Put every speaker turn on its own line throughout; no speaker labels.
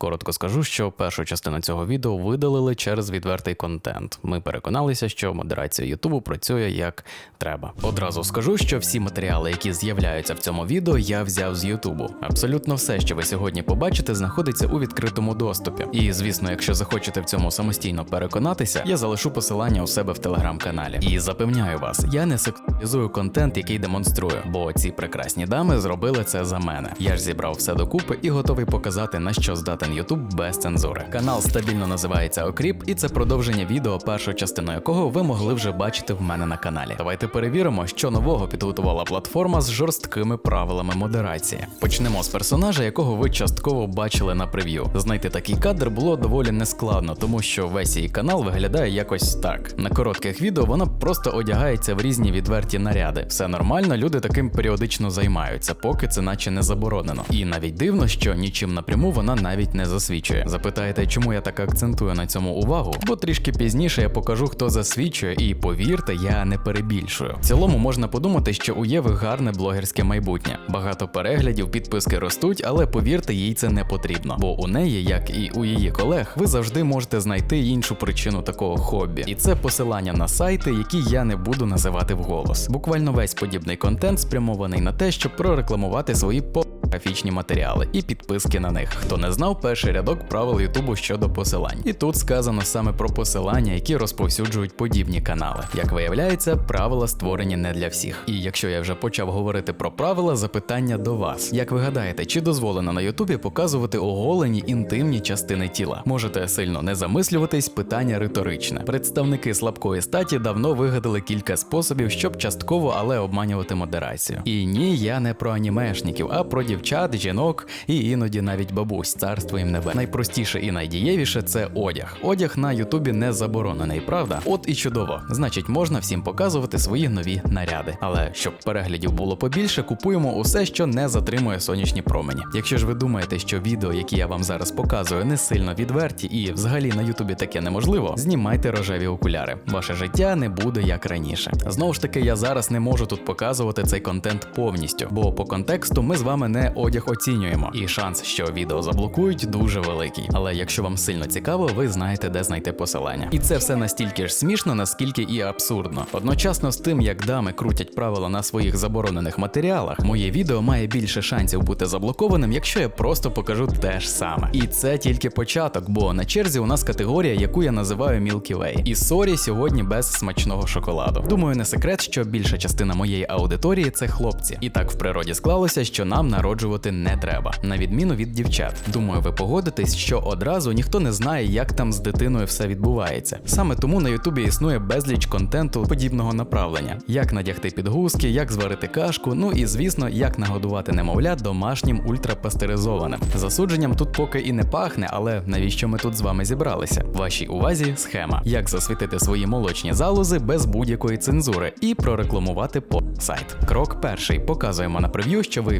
Коротко скажу, що першу частину цього відео видалили через відвертий контент. Ми переконалися, що модерація Ютубу працює як треба. Одразу скажу, що всі матеріали, які з'являються в цьому відео, я взяв з Ютубу. Абсолютно все, що ви сьогодні побачите, знаходиться у відкритому доступі. І звісно, якщо захочете в цьому самостійно переконатися, я залишу посилання у себе в телеграм-каналі. І запевняю вас, я не сексуалізую контент, який демонструю, бо ці прекрасні дами зробили це за мене. Я ж зібрав все докупи і готовий показати на що здатен YouTube без цензури. Канал стабільно називається Окріп, і це продовження відео, першу частину якого ви могли вже бачити в мене на каналі. Давайте перевіримо, що нового підготувала платформа з жорсткими правилами модерації. Почнемо з персонажа, якого ви частково бачили на прев'ю. Знайти такий кадр було доволі нескладно, тому що весь її канал виглядає якось так. На коротких відео вона просто одягається в різні відверті наряди. Все нормально, люди таким періодично займаються, поки це наче не заборонено. І навіть дивно, що нічим напряму вона навіть не засвідчує. Запитаєте, чому я так акцентую на цьому увагу? Бо трішки пізніше я покажу, хто засвідчує, і повірте, я не перебільшую. В цілому можна подумати, що у Єви гарне блогерське майбутнє. Багато переглядів, підписки ростуть, але повірте, їй це не потрібно. Бо у неї, як і у її колег, ви завжди можете знайти іншу причину такого хобі. І це посилання на сайти, які я не буду називати вголос. Буквально весь подібний контент спрямований на те, щоб прорекламувати свої по. Графічні матеріали і підписки на них. Хто не знав, перший рядок правил Ютубу щодо посилань. І тут сказано саме про посилання, які розповсюджують подібні канали. Як виявляється, правила створені не для всіх. І якщо я вже почав говорити про правила, запитання до вас. Як ви гадаєте, чи дозволено на Ютубі показувати оголені інтимні частини тіла? Можете сильно не замислюватись, питання риторичне. Представники слабкої статі давно вигадали кілька способів, щоб частково, але обманювати модерацію. І ні, я не про анімешників, а про дівчат, жінок і іноді навіть бабусь, царство їм небе. Найпростіше і найдієвіше це одяг. Одяг на Ютубі не заборонений, правда? От і чудово. Значить, можна всім показувати свої нові наряди. Але щоб переглядів було побільше, купуємо усе, що не затримує сонячні промені. Якщо ж ви думаєте, що відео, які я вам зараз показую, не сильно відверті і взагалі на Ютубі таке неможливо, знімайте рожеві окуляри. Ваше життя не буде як раніше. Знову ж таки, я зараз не можу тут показувати цей контент повністю, бо по контексту ми з вами не одяг оцінюємо, і шанс, що відео заблокують, дуже великий. Але якщо вам сильно цікаво, ви знаєте, де знайти посилання. І це все настільки ж смішно, наскільки і абсурдно. Одночасно з тим, як дами крутять правила на своїх заборонених матеріалах, моє відео має більше шансів бути заблокованим, якщо я просто покажу те ж саме. І це тільки початок, бо на черзі у нас категорія, яку я називаю Milky Way. І сорі сьогодні без смачного шоколаду. Думаю, не секрет, що більша частина моєї аудиторії це хлопці. І так в природі склалося, що нам народжувати не треба, на відміну від дівчат. Думаю, ви погодитесь, що одразу ніхто не знає, як там з дитиною все відбувається. Саме тому на Ютубі існує безліч контенту подібного направлення: як надягти підгузки, як зварити кашку, ну і звісно, як нагодувати немовля домашнім ультрапастеризованим. Засудженням тут поки і не пахне, але навіщо ми тут з вами зібралися? Вашій увазі схема, як засвітити свої молочні залози без будь-якої цензури і прорекламувати по сайт. Крок перший показуємо на прев'ю, що ви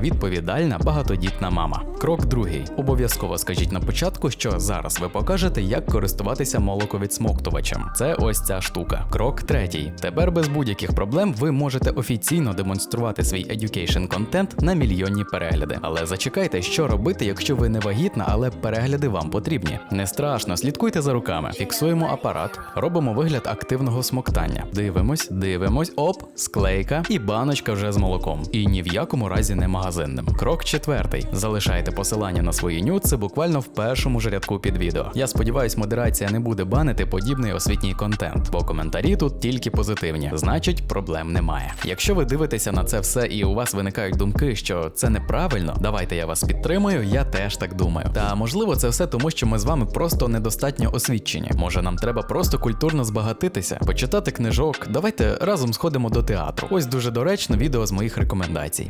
відповідальна багатодітна мама. Крок другий. Обов'язково скажіть на початку, що зараз ви покажете, як користуватися молоковідсмоктувачем. Це ось ця штука. Крок третій. Тепер без будь-яких проблем ви можете офіційно демонструвати свій education контент на мільйонні перегляди. Але зачекайте, що робити, якщо ви не вагітна, але перегляди вам потрібні. Не страшно, слідкуйте за руками, фіксуємо апарат, робимо вигляд активного смоктання. Дивимось, дивимось, оп, склейка і баночка вже з молоком. І ні в якому разі не магазинним. Крок четвертий. Залишайте посилання на свої нюци буквально в першому ж рядку під відео. Я сподіваюсь, модерація не буде банити подібний освітній контент, бо коментарі тут тільки позитивні, значить, проблем немає. Якщо ви дивитеся на це все і у вас виникають думки, що це неправильно, давайте я вас підтримую, я теж так думаю. Та можливо, це все тому, що ми з вами просто недостатньо освічені. Може, нам треба просто культурно збагатитися, почитати книжок. Давайте разом сходимо до театру. Ось дуже доречно відео з моїх рекомендацій.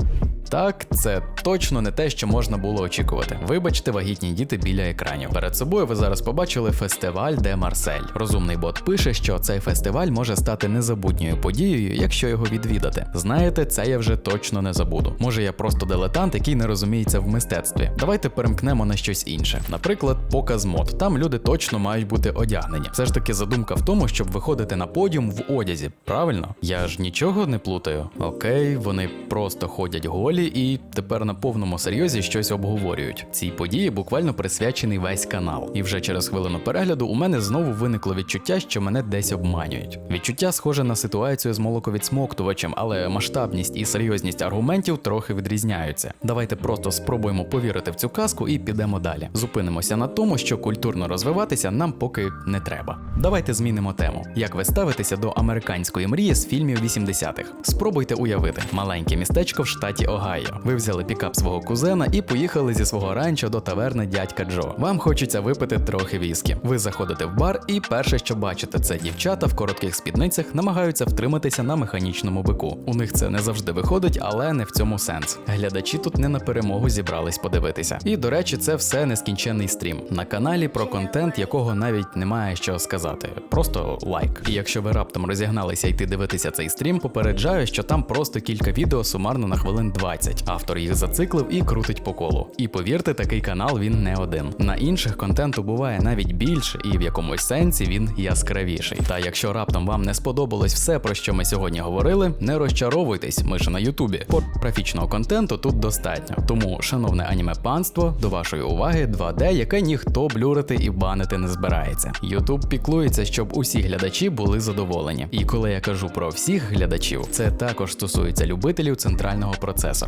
Так, це точно не те, що можна було очікувати. Вибачте, вагітні діти біля екранів. Перед собою ви зараз побачили фестиваль де Марсель. Розумний бот пише, що цей фестиваль може стати незабутньою подією, якщо його відвідати. Знаєте, це я вже точно не забуду. Може, я просто дилетант, який не розуміється в мистецтві. Давайте перемкнемо на щось інше. Наприклад, показ мод. Там люди точно мають бути одягнені. Все ж таки, задумка в тому, щоб виходити на подіум в одязі. Правильно? Я ж нічого не плутаю. Окей, вони просто ходять голі. Школі і тепер на повному серйозі щось обговорюють. Цій події буквально присвячений весь канал. І вже через хвилину перегляду у мене знову виникло відчуття, що мене десь обманюють. Відчуття схоже на ситуацію з молоковідсмоктувачем, але масштабність і серйозність аргументів трохи відрізняються. Давайте просто спробуємо повірити в цю казку і підемо далі. Зупинимося на тому, що культурно розвиватися нам поки не треба. Давайте змінимо тему. Як ви ставитеся до американської мрії з фільмів 80-х? Спробуйте уявити маленьке містечко в штаті Огайо. Ви взяли пікап свого кузена і поїхали зі свого ранчо до таверни дядька Джо. Вам хочеться випити трохи віскі. Ви заходите в бар, і перше, що бачите, це дівчата в коротких спідницях намагаються втриматися на механічному бику. У них це не завжди виходить, але не в цьому сенс. Глядачі тут не на перемогу зібрались подивитися. І до речі, це все нескінченний стрім на каналі про контент, якого навіть немає що сказати. Просто лайк. І якщо ви раптом розігналися йти дивитися цей стрім, попереджаю, що там просто кілька відео сумарно на хвилин 20. Автор їх зациклив і крутить по колу. І повірте, такий канал він не один. На інших контенту буває навіть більше, і в якомусь сенсі він яскравіший. Та якщо раптом вам не сподобалось все, про що ми сьогодні говорили, не розчаровуйтесь, ми ж на Ютубі. Порнографічного контенту тут достатньо. Тому, шановне аніме панство, до вашої уваги 2D, яке ніхто блюрити і банити не збирається. Ютуб піклується, щоб усі глядачі були задоволені. І коли я кажу про всіх глядачів, це також стосується любителів центрального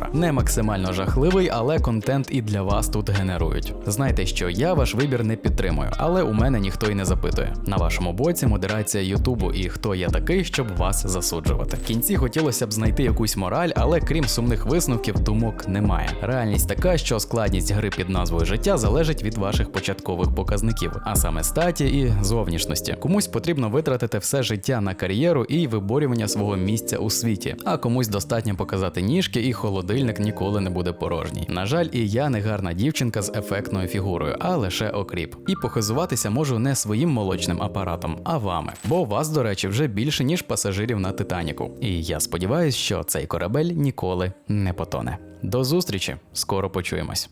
процесора. Не максимально жахливий, але контент і для вас тут генерують. Знайте, що я ваш вибір не підтримую, але у мене ніхто й не запитує. На вашому боці модерація Ютубу і хто я такий, щоб вас засуджувати. В кінці хотілося б знайти якусь мораль, але крім сумних висновків, думок немає. Реальність така, що складність гри під назвою життя залежить від ваших початкових показників, а саме статі і зовнішності. Комусь потрібно витратити все життя на кар'єру і виборювання свого місця у світі, а комусь достатньо показати ніжки, і холодильник ніколи не буде порожній. На жаль, і я не гарна дівчинка з ефектною фігурою, а лише окріп. І похизуватися можу не своїм молочним апаратом, а вами. Бо вас, до речі, вже більше ніж пасажирів на Титаніку. І я сподіваюся, що цей корабель ніколи не потоне. До зустрічі, скоро почуємось.